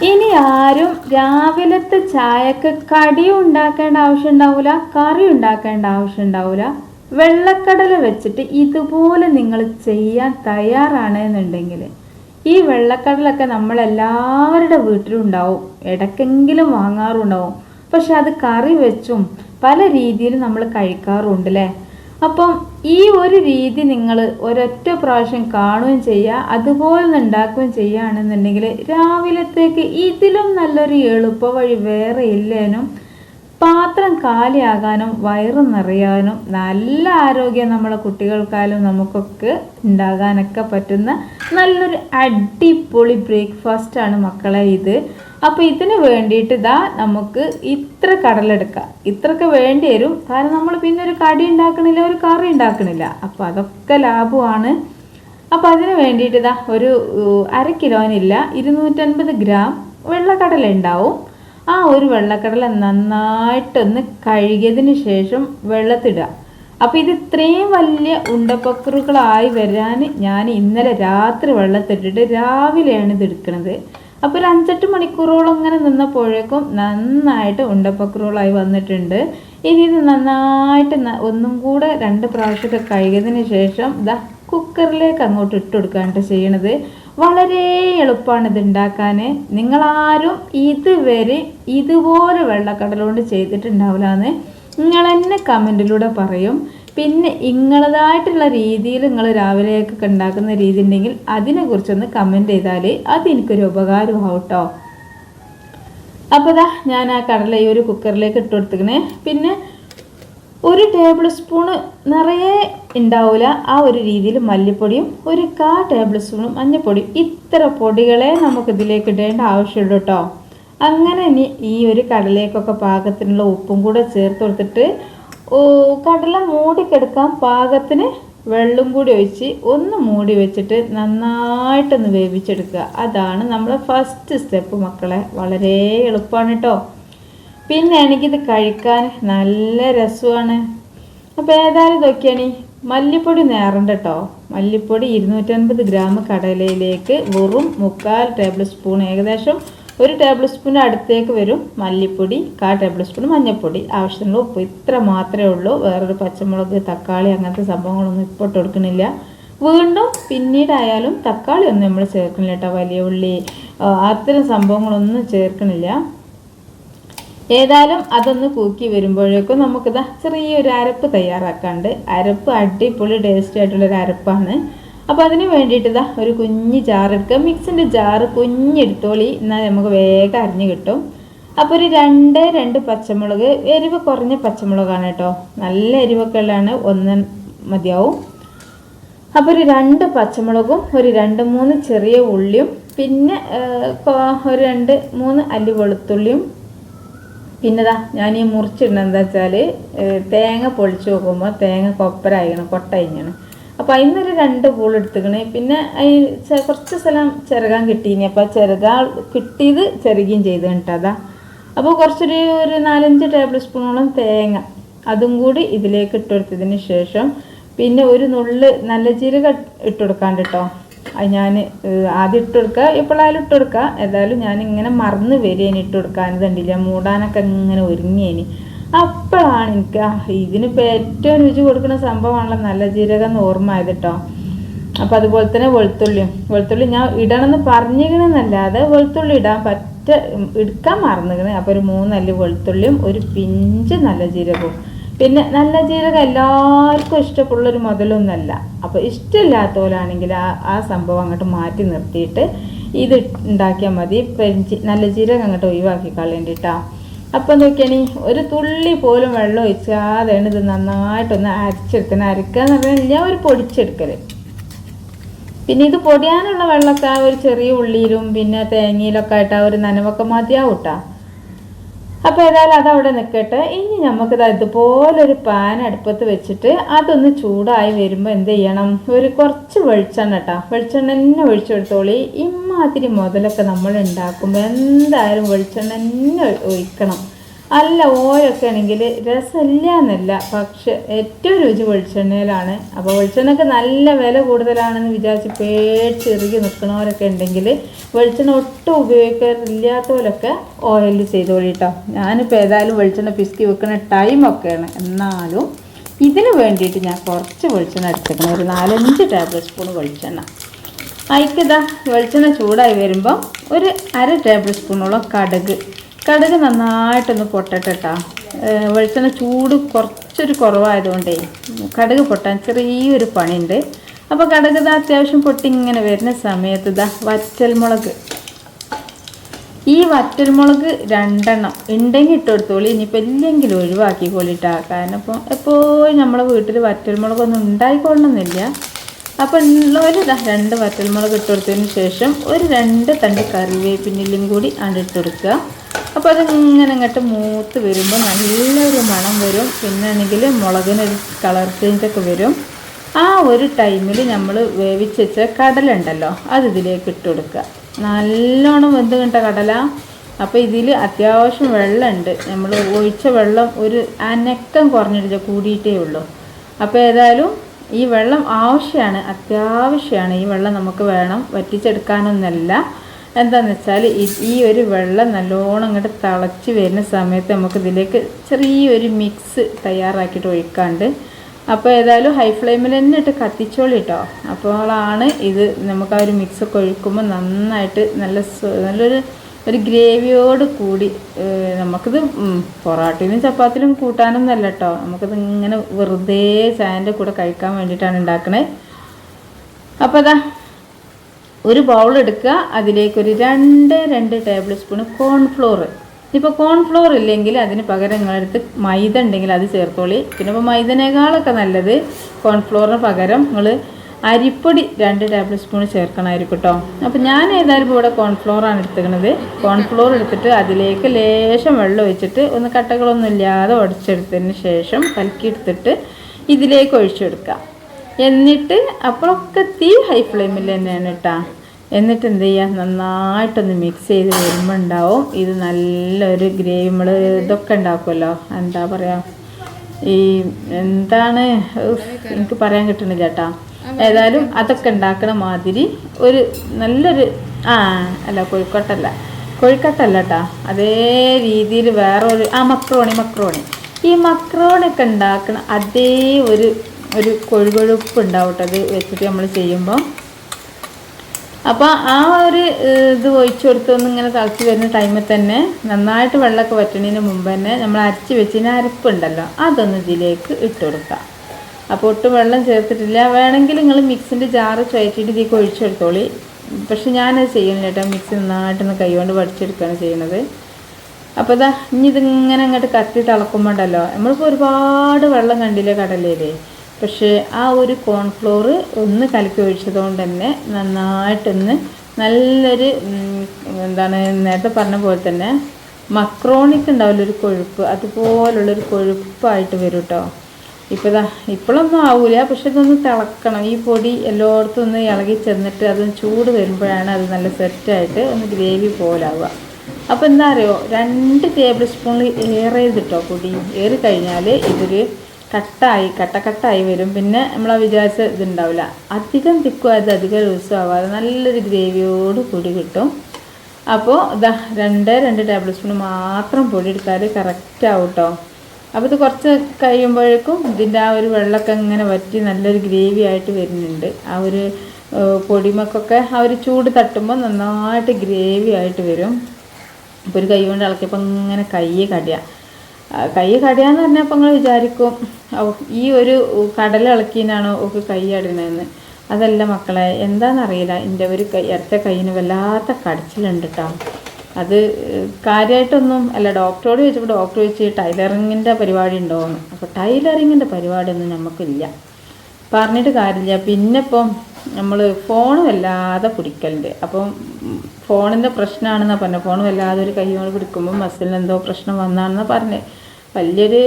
ഇനി ആരും രാവിലത്തെ ചായക്ക് കടി ഉണ്ടാക്കേണ്ട ആവശ്യം ഉണ്ടാവില്ല കറി ഉണ്ടാക്കേണ്ട ആവശ്യം ഉണ്ടാവില്ല വെള്ളക്കടല വെച്ചിട്ട് ഇതുപോലെ നിങ്ങൾ ചെയ്യാൻ തയ്യാറാണ് എന്നുണ്ടെങ്കിൽ ഈ വെള്ളക്കടലൊക്കെ നമ്മളെല്ലാവരുടെ വീട്ടിലും ഉണ്ടാവും ഇടയ്ക്കെങ്കിലും വാങ്ങാറുണ്ടാവും. പക്ഷെ അത് കറി വെച്ചും പല രീതിയിലും നമ്മൾ കഴിക്കാറുണ്ട് അല്ലേ അപ്പം ഈ ഒരു രീതി നിങ്ങൾ ഒരൊറ്റ പ്രാവശ്യം കാണുകയും ചെയ്യുക അതുപോലെ ഉണ്ടാക്കുകയും ചെയ്യുകയാണെന്നുണ്ടെങ്കിൽ രാവിലത്തേക്ക് ഇതിലും നല്ലൊരു എളുപ്പ വഴി വേറെ ഇല്ലേനും പാത്രം കാലിയാകാനും വയറ് നിറയാനും നല്ല ആരോഗ്യം നമ്മളെ കുട്ടികൾക്കായാലും നമുക്കൊക്കെ ഉണ്ടാകാനൊക്കെ പറ്റുന്ന നല്ലൊരു അടിപൊളി ബ്രേക്ക്ഫാസ്റ്റാണ് മക്കളെ ഇത്. അപ്പോൾ ഇതിന് വേണ്ടിയിട്ട് ഇതാ നമുക്ക് ഇത്ര കടലെടുക്കാം. ഇത്രയൊക്കെ വേണ്ടി വരും. കാരണം നമ്മൾ പിന്നെ ഒരു കടി ഉണ്ടാക്കണില്ല ഒരു കറി ഉണ്ടാക്കണില്ല. അപ്പോൾ അതൊക്കെ ലാഭമാണ് അപ്പോൾ അതിന് വേണ്ടിയിട്ട് ഇതാ ഒരു അര കിലോനില്ല ഇരുന്നൂറ്റൻപത് ഗ്രാം വെള്ളക്കടല ഉണ്ടാവും. ആ ഒരു വെള്ളക്കടല നന്നായിട്ടൊന്ന് കഴുകിയതിന് ശേഷം വെള്ളത്തിടുക. അപ്പോൾ ഇത് ഇത്രയും വലിയ ഉണ്ടപ്പക്കറുകളായി വരാൻ ഞാൻ ഇന്നലെ രാത്രി വെള്ളത്തിട്ടിട്ട് രാവിലെയാണ് ഇത് എടുക്കുന്നത് അപ്പോൾ ഒരു അഞ്ചെട്ട് മണിക്കൂറോളം അങ്ങനെ നിന്നപ്പോഴേക്കും നന്നായിട്ട് ഉണ്ടപ്പക്രോളായി വന്നിട്ടുണ്ട്. ഇനി ഇത് നന്നായിട്ട് ഒന്നും കൂടെ രണ്ട് പ്രാവശ്യമൊക്കെ കഴുകിയതിന് ശേഷം ദാ കുക്കറിലേക്ക് അങ്ങോട്ട് ഇട്ട് കൊടുക്കാണ്ട് ചെയ്യണത്. വളരെ എളുപ്പമാണ് ഇത് ഉണ്ടാക്കാൻ നിങ്ങളാരും ഇതുവരെ ഇതുപോലെ വെള്ളക്കടല കൊണ്ട് ചെയ്തിട്ടുണ്ടാവില്ല എന്ന് നിങ്ങൾ തന്നെ കമന്റിലൂടെ പറയും. പിന്നെ നിങ്ങളതായിട്ടുള്ള രീതിയിൽ നിങ്ങൾ രാവിലെയൊക്കെ ഉണ്ടാക്കുന്ന രീതി ഉണ്ടെങ്കിൽ അതിനെക്കുറിച്ചൊന്ന് കമന്റ് ചെയ്താൽ അതെനിക്കൊരു ഉപകാരമാവും കേട്ടോ അപ്പോൾ ഇതാ ഞാൻ ആ കടല ഈ ഒരു കുക്കറിലേക്ക് ഇട്ട് കൊടുത്തിക്കണേ. പിന്നെ ഒരു ടേബിൾ സ്പൂണ് നിറയെ ഉണ്ടാവില്ല ആ ഒരു രീതിയിൽ മല്ലിപ്പൊടിയും ഒരു കാ ടേബിൾ സ്പൂണും മഞ്ഞൾപ്പൊടിയും ഇത്ര പൊടികളെ നമുക്ക് ഇതിലേക്ക് ഇടേണ്ട ആവശ്യമുള്ളൂ കേട്ടോ അങ്ങനെ ഇനി ഈ ഒരു കടലേക്കൊക്കെ പാകത്തിനുള്ള ഉപ്പും കൂടെ ചേർത്ത് കൊടുത്തിട്ട് കടല മൂടിക്കെടുക്കാൻ പാകത്തിന് വെള്ളം കൂടി ഒഴിച്ച് ഒന്ന് മൂടി വെച്ചിട്ട് നന്നായിട്ടൊന്ന് വേവിച്ചെടുക്കുക. അതാണ് നമ്മൾ ഫസ്റ്റ് സ്റ്റെപ്പ് മക്കളെ. വളരെ എളുപ്പമാണ് കേട്ടോ പിന്നെ എനിക്കിത് കഴിക്കാൻ നല്ല രസമാണ്. അപ്പോൾ ഏതായാലും ഇതൊക്കെയാണ് മല്ലിപ്പൊടി നേറണ്ട കേട്ടോ മല്ലിപ്പൊടി ഇരുന്നൂറ്റൻപത് ഗ്രാം കടലയിലേക്ക് വെറും മുക്കാൽ ടേബിൾ സ്പൂൺ ഏകദേശം ഒരു ടേബിൾ സ്പൂൺ അടുത്തേക്ക് വരും മല്ലിപ്പൊടി കാ ടേബിൾ സ്പൂൺ മഞ്ഞൾപ്പൊടി ആവശ്യമുള്ള ഉപ്പ് ഇത്ര മാത്രമേ ഉള്ളൂ. വേറൊരു പച്ചമുളക് തക്കാളി അങ്ങനത്തെ സംഭവങ്ങളൊന്നും ഇപ്പോൾ കൊടുക്കണില്ല വീണ്ടും പിന്നീടായാലും തക്കാളി ഒന്നും നമ്മൾ ചേർക്കണില്ല കേട്ടോ. വലിയ ഉള്ളി അത്തരം സംഭവങ്ങളൊന്നും ചേർക്കണില്ല ഏതായാലും അതൊന്ന് കൂക്കി വരുമ്പോഴേക്കും നമുക്കിതാ ചെറിയൊരു അരപ്പ് തയ്യാറാക്കാണ്ട് അരപ്പ് അടിപൊളി ടേസ്റ്റി ആയിട്ടുള്ളൊരു അരപ്പാണ്. അപ്പോൾ അതിന് വേണ്ടിയിട്ട് ഇതാ ഒരു കുഞ്ഞ് ജാറെടുക്കുക മിക്സിന്റെ ജാറ് കുഞ്ഞെടുത്തോളി. എന്നാൽ നമുക്ക് വേഗം അരിഞ്ഞ് കിട്ടും. അപ്പോൾ ഒരു രണ്ട് രണ്ട് പച്ചമുളക് എരിവ് കുറഞ്ഞ പച്ചമുളകാണ് കേട്ടോ. നല്ല എരിവൊക്കെ ഉള്ളതാണ്. ഒന്ന് മതിയാവും. അപ്പോൾ ഒരു രണ്ട് പച്ചമുളകും ഒരു രണ്ട് മൂന്ന് ചെറിയ ഉള്ളിയും പിന്നെ ഒരു രണ്ട് മൂന്ന് അല്ലി വെളുത്തുള്ളിയും. പിന്നെതാ ഞാൻ ഈ മുറിച്ചിടുന്നത് എന്താ വെച്ചാൽ തേങ്ങ പൊളിച്ച് നോക്കുമ്പോൾ തേങ്ങ കൊപ്പരായിക്കണം കൊട്ടയിഞ്ഞാണ് അപ്പോൾ നിന്നൊരു രണ്ട് പൂൾ എടുത്തുക്കണ്. പിന്നെ ചെ- കുറച്ച് സ്ഥലം ചിരകാൻ കിട്ടീനി. അപ്പോൾ ചെറുകാൻ കിട്ടിയത് ചിരകുകയും ചെയ്ത് കേട്ടതാ അപ്പോൾ കുറച്ചൊരു ഒരു നാലഞ്ച് ടേബിൾ സ്പൂണോളം തേങ്ങ അതും കൂടി ഇതിലേക്ക് ഇട്ട് കൊടുത്തതിന് ശേഷം പിന്നെ ഒരു നുള്ള് നല്ല ജീരക ഇട്ട് കൊടുക്കാണ്ട് കേട്ടോ അത് ഞാൻ ആദ്യം ഇട്ട് കൊടുക്കുക എപ്പോഴായാലും ഇട്ട് കൊടുക്കുക ഏതായാലും ഞാൻ ഇങ്ങനെ മറന്ന് വരികയാണ് ഇട്ട് കൊടുക്കാൻ ഇതുണ്ടില്ല മൂടാനൊക്കെ ഇങ്ങനെ ഒരുങ്ങിയേനി. അപ്പോഴാണ് എനിക്ക് ഇതിന് ഇതിനിപ്പോൾ ഏറ്റവും രുചി കൊടുക്കുന്ന സംഭവമാണല്ലോ നല്ല ജീരകം എന്ന് ഓർമ്മ ആയത് കേട്ടോ. അപ്പം അതുപോലെ തന്നെ വെളുത്തുള്ളിയും. വെളുത്തുള്ളി ഞാൻ ഇടണമെന്ന് പറഞ്ഞിരിക്കണമെന്നല്ലാതെ വെളുത്തുള്ളി ഇടാൻ പറ്റ എടുക്കാൻ മറന്നിരിക്കണേ. അപ്പോൾ ഒരു മൂന്നല്ലി വെളുത്തുള്ളിയും ഒരു പിഞ്ച് നല്ല ജീരകവും. പിന്നെ നല്ല ജീരകം എല്ലാവർക്കും ഇഷ്ടമുള്ളൊരു മുതലൊന്നല്ല അപ്പോൾ ഇഷ്ടമില്ലാത്ത പോലാണെങ്കിൽ ആ ആ സംഭവം അങ്ങോട്ട് മാറ്റി നിർത്തിയിട്ട് ഇത് ഉണ്ടാക്കിയാൽ മതി. പെരിഞ്ചി നല്ല ജീരകം അങ്ങോട്ട് ഒഴിവാക്കി കളയേണ്ടിട്ടാ അപ്പോൾ നോക്കിയാണ് ഒരു തുള്ളി പോലും വെള്ളം ഒഴിച്ചാതെയാണ് ഇത് നന്നായിട്ടൊന്ന് അരച്ചെടുക്കണം. അരക്കുക എന്ന് പറഞ്ഞാൽ ഒരു പൊടിച്ചെടുക്കൽ പിന്നെ ഇത് പൊടിയാനുള്ള വെള്ളമൊക്കെ ആ ഒരു ചെറിയ ഉള്ളിയിലും പിന്നെ തേങ്ങയിലൊക്കെ ആയിട്ട് ആ ഒരു നനവൊക്കെ മതിയാവും കേട്ടോ അപ്പോൾ ഏതായാലും അതവിടെ നിൽക്കട്ടെ ഇനി നമുക്കിത് ഇതുപോലൊരു പാൻ അടുപ്പത്ത് വെച്ചിട്ട് അതൊന്ന് ചൂടായി വരുമ്പോൾ എന്ത് ചെയ്യണം? ഒരു കുറച്ച് വെളിച്ചെണ്ണ കേട്ടോ വെളിച്ചെണ്ണ തന്നെ ഒഴിച്ചെടുത്തോളി ഇമാതിരി മുതലൊക്കെ നമ്മൾ ഉണ്ടാക്കുമ്പോൾ എന്തായാലും വെളിച്ചെണ്ണ തന്നെ ഒഴിക്കണം. അല്ല ഓരൊക്കെ ആണെങ്കിൽ രസമില്ല എന്നല്ല പക്ഷെ ഏറ്റവും രുചി വെളിച്ചെണ്ണയിലാണ്. അപ്പോൾ വെളിച്ചെണ്ണയ്ക്ക് നല്ല വില കൂടുതലാണെന്ന് വിചാരിച്ച് പേടിച്ചിറുകി നിൽക്കുന്നവരൊക്കെ ഉണ്ടെങ്കിൽ വെളിച്ചെണ്ണ ഒട്ടും ഉപയോഗിക്കാറില്ലാത്തവരൊക്കെ ഓയിൽ ചെയ്തോളി കേട്ടോ ഞാനിപ്പോൾ ഏതായാലും വെളിച്ചെണ്ണ പിസ്കി വെക്കുന്ന ടൈമൊക്കെയാണ് എന്നാലും ഇതിന് വേണ്ടിയിട്ട് ഞാൻ കുറച്ച് വെളിച്ചെണ്ണ എടുത്തേക്കണം. ഒരു നാലഞ്ച് ടേബിൾ സ്പൂൺ വെളിച്ചെണ്ണ. അയക്കതാ വെളിച്ചെണ്ണ ചൂടായി വരുമ്പോൾ ഒരു അര ടേബിൾ സ്പൂണോളം കടുക്. കടുക് നന്നായിട്ടൊന്ന് പൊട്ടട്ടെട്ടാ. വെളിച്ചെണ്ണ ചൂട് കുറച്ചൊരു കുറവായതുകൊണ്ടേ കടുക് പൊട്ടാൻ ചെറിയൊരു പണിയുണ്ട്. അപ്പോൾ കടുക് ഇതാ അത്യാവശ്യം പൊട്ടി ഇങ്ങനെ വരുന്ന സമയത്ത് ഇതാ വറ്റൽമുളക്. ഈ വറ്റൽമുളക് രണ്ടെണ്ണം ഉണ്ടെങ്കിൽ ഇട്ട് കൊടുത്തോളി ഇനിയിപ്പോൾ ഇല്ലെങ്കിലും ഒഴിവാക്കിക്കോളിട്ടാ കാരണം ഇപ്പോൾ എപ്പോഴും നമ്മുടെ വീട്ടിൽ വറ്റൽമുളകൊന്നും ഉണ്ടായിക്കൊള്ളണമെന്നില്ല അപ്പോൾ ഉള്ളവർ ഇതാ രണ്ട് വറ്റൽമുളക് ഇട്ട് കൊടുത്തതിന് ശേഷം ഒരു രണ്ട് തണ്ട് കറിവേപ്പിനിലും കൂടി അണ്ടിട്ട് കൊടുക്കുക അപ്പോൾ അതിങ്ങനെ ഇങ്ങോട്ട് മൂത്ത് വരുമ്പോൾ നല്ലൊരു മണം വരും. പിന്നെ ആണെങ്കിൽ മുളകിനൊരു കളർ ചേഞ്ചൊക്കെ വരും. ആ ഒരു ടൈമിൽ നമ്മൾ വേവിച്ച് വെച്ച കടല ഉണ്ടല്ലോ അത് ഇതിലേക്ക് ഇട്ട് കൊടുക്കുക. നല്ലോണം വെന്ത് കണ്ട കടല. അപ്പോൾ ഇതിൽ അത്യാവശ്യം വെള്ളമുണ്ട് നമ്മൾ ഒഴിച്ച വെള്ളം ഒരു അനക്കം കുറഞ്ഞിട്ട് കൂടിയിട്ടേ ഉള്ളൂ. അപ്പോൾ ഏതായാലും ഈ വെള്ളം ആവശ്യമാണ് അത്യാവശ്യമാണ് ഈ വെള്ളം നമുക്ക് വേണം വറ്റിച്ചെടുക്കാനൊന്നല്ല. എന്താണെന്ന് വെച്ചാൽ ഈ ഒരു വെള്ളം നല്ലോണം അങ്ങോട്ട് തിളച്ച് വരുന്ന സമയത്ത് നമുക്ക് ഇതിലേക്ക് ചെറിയൊരു മിക്സ് തയ്യാറാക്കിയിട്ട് ഒഴിക്കാണ്ട്. അപ്പോൾ ഏതായാലും ഹൈ ഫ്ലെയിമിൽ തന്നെ ഇട്ട് കത്തിച്ചോളി കേട്ടോ അപ്പോഴാണ് ഇത് നമുക്ക് ആ ഒരു മിക്സൊക്കെ ഒഴിക്കുമ്പോൾ നന്നായിട്ട് നല്ല നല്ലൊരു ഒരു ഗ്രേവിയോട് കൂടി നമുക്കിത് പൊറാട്ടയിലും ചപ്പാത്തിലും കൂട്ടാനൊന്നല്ല കേട്ടോ നമുക്കിത് ഇങ്ങനെ വെറുതെ ചായന്റെ കൂടെ കഴിക്കാൻ വേണ്ടിയിട്ടാണ് ഉണ്ടാക്കണേ അപ്പോൾ അതാ ഒരു ബൗൾ എടുക്കുക. അതിലേക്കൊരു രണ്ട് രണ്ട് ടേബിൾ സ്പൂൺ കോൺഫ്ലോർ ഇപ്പോൾ കോൺഫ്ലോർ ഇല്ലെങ്കിൽ അതിന് പകരം നിങ്ങളടുത്ത് മൈദ ഉണ്ടെങ്കിൽ അത് ചേർത്തോളി. പിന്നെ ഇപ്പോൾ മൈദനേക്കാളൊക്കെ നല്ലത് കോൺഫ്ലോറിന് പകരം നിങ്ങൾ അരിപ്പൊടി രണ്ട് ടേബിൾ സ്പൂൺ ചേർക്കണമായിരിക്കും കേട്ടോ അപ്പോൾ ഞാൻ ഏതായാലും ഇവിടെ കോൺഫ്ലോറാണ് എടുത്തിരിക്കുന്നത്. കോൺഫ്ലോർ എടുത്തിട്ട് അതിലേക്ക് ലേശം വെള്ളം ഒഴിച്ചിട്ട് ഒന്ന് കട്ടകളൊന്നും ഇല്ലാതെ ഉടച്ചെടുത്തതിന് ശേഷം കലക്കി എടുത്തിട്ട് ഇതിലേക്ക് ഒഴിച്ചെടുക്കുക. എന്നിട്ട് അപ്പോഴൊക്കെ തീ ഹൈ ഫ്ലെയിമിൽ തന്നെയാണ് കേട്ടോ എന്നിട്ട് എന്ത് ചെയ്യുക നന്നായിട്ടൊന്ന് മിക്സ് ചെയ്ത് വരുമ്പോൾ ഉണ്ടാവും. ഇത് നല്ലൊരു ഗ്രേവി നമ്മൾ ഇതൊക്കെ ഉണ്ടാക്കുമല്ലോ എന്താ പറയുക ഈ എന്താണ്? എനിക്ക് പറയാൻ കിട്ടുന്നില്ല ചേട്ടാ ഏതായാലും അതൊക്കെ ഉണ്ടാക്കണ മാതിരി ഒരു നല്ലൊരു ആ അല്ല കോഴിക്കോട്ടല്ല. കോഴിക്കോട്ടല്ല കേട്ടാ അതേ രീതിയിൽ വേറെ ഒരു ആ മക്രോണി മക്രോണി. ഈ മക്രോണൊക്കെ ഉണ്ടാക്കണ അതേ ഒരു ഒരു കൊഴുകൊഴുപ്പ് ഉണ്ടാവട്ടെ അത് വെച്ചിട്ട് നമ്മൾ ചെയ്യുമ്പോൾ അപ്പോൾ ആ ഒരു ഇത് ഒഴിച്ചു കൊടുത്തൊന്ന് ഇങ്ങനെ തിളച്ച് വരുന്ന ടൈമിൽ തന്നെ നന്നായിട്ട് വെള്ളമൊക്കെ വറ്റണതിന് മുമ്പ് തന്നെ നമ്മൾ അരച്ച് വെച്ചതിന് അരപ്പുണ്ടല്ലോ അതൊന്ന് ഇതിലേക്ക് ഇട്ട് കൊടുക്കുക. അപ്പോൾ ഒട്ടും വെള്ളം ചേർത്തിട്ടില്ല. വേണമെങ്കിൽ നിങ്ങൾ മിക്സിന്റെ ജാറ് ചുയറ്റിയിട്ട് ഇതിലേക്ക് ഒഴിച്ചെടുത്തോളി പക്ഷെ ഞാനത് ചെയ്യുന്നില്ല കേട്ടോ. മിക്സി നന്നായിട്ടൊന്ന് കൈകൊണ്ട് വടിച്ചെടുക്കുകയാണ് ചെയ്യുന്നത്. അപ്പോൾ ഇതാ ഇനി ഇതിങ്ങനെ അങ്ങോട്ട് കത്തി തിളക്കുമ്പോണ്ടല്ലോ നമ്മളിപ്പോൾ ഒരുപാട് വെള്ളം കണ്ടില്ലേ കടലയിലേ പക്ഷേ ആ ഒരു കോൺഫ്ലോർ ഒന്ന് കലക്കി ഒഴിച്ചതുകൊണ്ട് തന്നെ നന്നായിട്ടൊന്ന് നല്ലൊരു എന്താണ് നേരത്തെ പറഞ്ഞ പോലെ തന്നെ മക്രോണിക്ക് ഉണ്ടാവില്ല ഒരു കൊഴുപ്പ് അതുപോലുള്ളൊരു കൊഴുപ്പായിട്ട് വരും കേട്ടോ ഇപ്പോൾ ഇതാ ഇപ്പോഴൊന്നും ആവില്ല പക്ഷെ ഇതൊന്ന് തിളക്കണം. ഈ പൊടി എല്ലായിടത്തും ഒന്ന് ഇളകി ചെന്നിട്ട് അത് ചൂട് വരുമ്പോഴാണ് അത് നല്ല സെറ്റായിട്ട് ഒന്ന് ഗ്രേവി പോലാവുക. അപ്പോൾ എന്താ അറിയോ രണ്ട് ടേബിൾ സ്പൂണിൽ ഏറെ ചെയ്തിട്ടോ പൊടി. ഏറി കഴിഞ്ഞാൽ ഇതൊരു കട്ടായി കട്ടക്കട്ടായി വരും. പിന്നെ നമ്മൾ വിചാരിച്ച ഇതുണ്ടാവില്ല. അധികം തിക്കുമായത് അധികം ലൂസുമാവാതെ നല്ലൊരു ഗ്രേവിയോട് കൂടി കിട്ടും. അപ്പോൾ ഇതാ രണ്ട് രണ്ട് ടേബിൾ സ്പൂൺ മാത്രം പൊടി എടുത്താൽ കറക്റ്റ് ആവും കേട്ടോ അപ്പോൾ ഇത് കുറച്ച് കഴിയുമ്പോഴേക്കും ഇതിന്റെ ആ ഒരു വെള്ളമൊക്കെ ഇങ്ങനെ വറ്റി നല്ലൊരു ഗ്രേവി ആയിട്ട് വരുന്നുണ്ട്. ആ ഒരു പൊടിമക്കൊക്കെ ആ ഒരു ചൂട് തട്ടുമ്പോൾ നന്നായിട്ട് ഗ്രേവി ആയിട്ട് വരും. അപ്പോൾ ഒരു കൈ കൊണ്ട് ഇളക്കിയപ്പോൾ ഇങ്ങനെ കൈ കടിയ. കൈ കടയാന്ന് പറഞ്ഞപ്പോൾ നിങ്ങൾ വിചാരിക്കും ഈ ഒരു കടൽ ഇളക്കിനാണോ ഒക്കെ കൈ അടണതെന്ന് അതല്ല മക്കളെ എന്താണെന്നറിയില്ല എന്റെ ഒരു കൈ ഇരട്ട കൈയിന് വല്ലാത്ത കടച്ചിലുണ്ട് കേട്ടോ അത് കാര്യമായിട്ടൊന്നും അല്ല ഡോക്ടറോട് ചോദിച്ചപ്പോൾ ഡോക്ടർ ചോദിച്ച് ടൈലറിങ്ങിന്റെ പരിപാടി ഉണ്ടോയെന്ന് അപ്പോൾ ടൈലറിങ്ങിന്റെ പരിപാടിയൊന്നും നമുക്കില്ല. പറഞ്ഞിട്ട് കാര്യമില്ല. പിന്നെ ഇപ്പം നമ്മൾ ഫോൺ വല്ലാതെ പിടിക്കലുണ്ട്. അപ്പം ഫോണിന്റെ പ്രശ്നമാണെന്നാണ് പറഞ്ഞത് ഫോൺ വല്ലാതെ ഒരു കൈ കൊണ്ട് പിടിക്കുമ്പോൾ മസിലിന് എന്തോ പ്രശ്നം വന്നാണെന്നാണ് പറഞ്ഞത് വലിയൊരു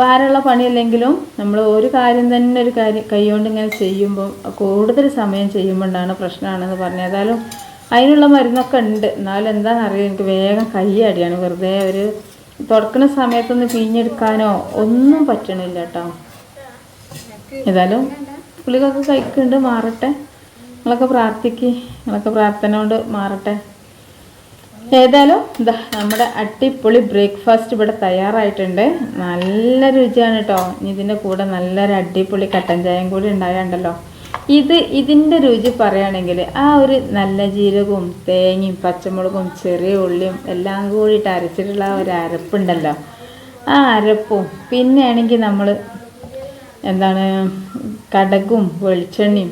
ഭാരമുള്ള പണിയല്ലെങ്കിലും നമ്മൾ ഒരു കാര്യം തന്നെ ഒരു കാര്യം കൈകൊണ്ട് ഇങ്ങനെ ചെയ്യുമ്പോൾ കൂടുതൽ സമയം ചെയ്യുമ്പോഴാണ് പ്രശ്നമാണെന്ന് പറഞ്ഞു ഏതായാലും അതിനുള്ള മരുന്നൊക്കെ ഉണ്ട്. എന്നാലും എന്താണെന്ന് അറിയാം എനിക്ക് വേഗം കൈ അടിയാണ്. വെറുതെ ഒരു തുറക്കുന്ന സമയത്തൊന്ന് പിഴിഞ്ഞെടുക്കാനോ ഒന്നും പറ്റണില്ല കേട്ടോ ഏതായാലും പുളികൊക്കെ കഴിക്കുന്നുണ്ട്. മാറട്ടെ. നിങ്ങളൊക്കെ പ്രാർത്ഥിക്ക്. നിങ്ങളൊക്കെ പ്രാർത്ഥന കൊണ്ട് മാറട്ടെ. ഏതായാലും ഇതാ നമ്മുടെ അടിപൊളി ബ്രേക്ക്ഫാസ്റ്റ് ഇവിടെ തയ്യാറായിട്ടുണ്ട്. നല്ല രുചിയാണ് കേട്ടോ ഇനി ഇതിന്റെ കൂടെ നല്ലൊരു അടിപൊളി കട്ടൻ ചായയും കൂടി ഉണ്ടായാണ്ടല്ലോ. ഇത് ഇതിന്റെ രുചി പറയുകയാണെങ്കിൽ ആ ഒരു നല്ല ജീരകവും തേങ്ങയും പച്ചമുളകും ചെറിയ ഉള്ളിയും എല്ലാം കൂടിയിട്ട് അരച്ചിട്ടുള്ള ഒരു അരപ്പുണ്ടല്ലോ. ആ അരപ്പും പിന്നെയാണെങ്കിൽ നമ്മൾ എന്താണ് കടകും വെളിച്ചെണ്ണയും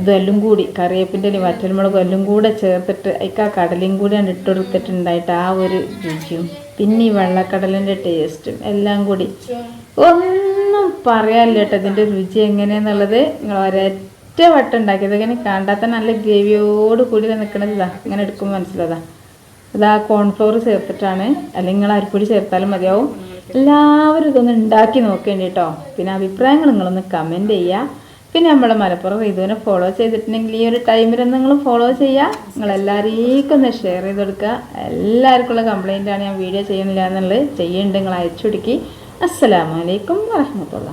ഇതെല്ലാം കൂടി കറിവേപ്പിന്റെ വറ്റൽമുളകും എല്ലാം കൂടെ ചേർത്തിട്ട് അതിക്ക് ആ കടലയും കൂടി ഇട്ട് കൊടുത്തിട്ടുണ്ടായിട്ട് ആ ഒരു രുചിയും. പിന്നെ ഈ വെള്ളക്കടലിന്റെ ടേസ്റ്റും എല്ലാം കൂടി. ഒന്നും പറയാനില്ല കേട്ടോ ഇതിന്റെ രുചി എങ്ങനെയാന്നുള്ളത്. നിങ്ങൾ ഒരൊറ്റ വട്ടം ഉണ്ടാക്കിയത് ഇങ്ങനെ കണ്ടാത്ത നല്ല ഗ്രേവിയോട് കൂടി നിൽക്കണത് ഇതാ ഇങ്ങനെ എടുക്കുമ്പോൾ മനസ്സിലതാ ആ കോൺഫ്ലോർ ചേർത്തിട്ടാണ്. അല്ലെങ്കിൽ നിങ്ങൾ അരിപ്പൊടി ചേർത്താലും മതിയാവും. എല്ലാവരും ഇതൊന്ന് ഉണ്ടാക്കി നോക്കേണ്ടി കേട്ടോ. പിന്നെ അഭിപ്രായങ്ങൾ നിങ്ങളൊന്ന് കമന്റ് ചെയ്യുക. പിന്നെ നമ്മുടെ മലപ്പുറം ഇതുവിനെ ഫോളോ ചെയ്തിട്ടുണ്ടെങ്കിൽ ഈ ഒരു ടൈമിലൊന്ന് നിങ്ങൾ ഫോളോ ചെയ്യുക നിങ്ങൾ എല്ലാവരേക്കും ഒന്ന് ഷെയർ ചെയ്ത് കൊടുക്കുക എല്ലാവർക്കുള്ള ആണ് ഞാൻ വീഡിയോ ചെയ്യുന്നില്ല എന്നുള്ളത് ചെയ്യുന്നുണ്ട് നിങ്ങൾ അയച്ചു കൊടുക്കി. അസ്സലാമലൈക്കും വരഹമത്തുള്ള